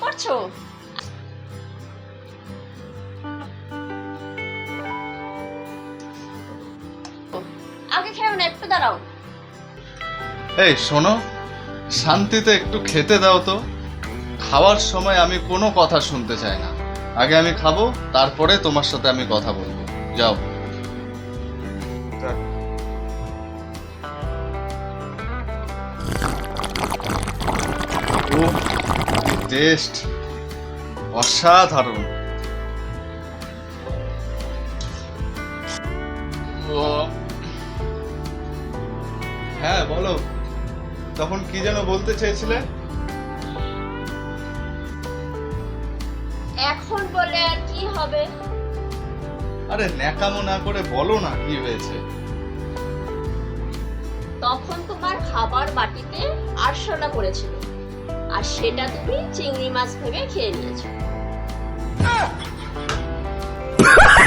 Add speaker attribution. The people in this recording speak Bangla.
Speaker 1: করছ? আগে খেও না, একটু দাঁড়াও।
Speaker 2: এই, শোনো, শান্তিতে একটু খেতে দাও তো। খাওয়ার সময় আমি কোনো কথা শুনতে চাই না। আগে আমি খাব, তারপরে তোমার সাথে আমি কথা বলব। যাও। ও টেস্ট অসাধারণ। হ্যাঁ বলো। তখন কি যেন বলতে চেয়েছিলে?
Speaker 1: এখন বলে আর কি হবে?
Speaker 2: আরে ন্যাকামো না করে বলো না কি হয়েছে।
Speaker 1: তখন তোমার খাবার বাটিতে আরশোলা পড়েছিল। আর সেটা তুমি চিংড়ি মাছ ভেবে খেয়ে নিয়েছো।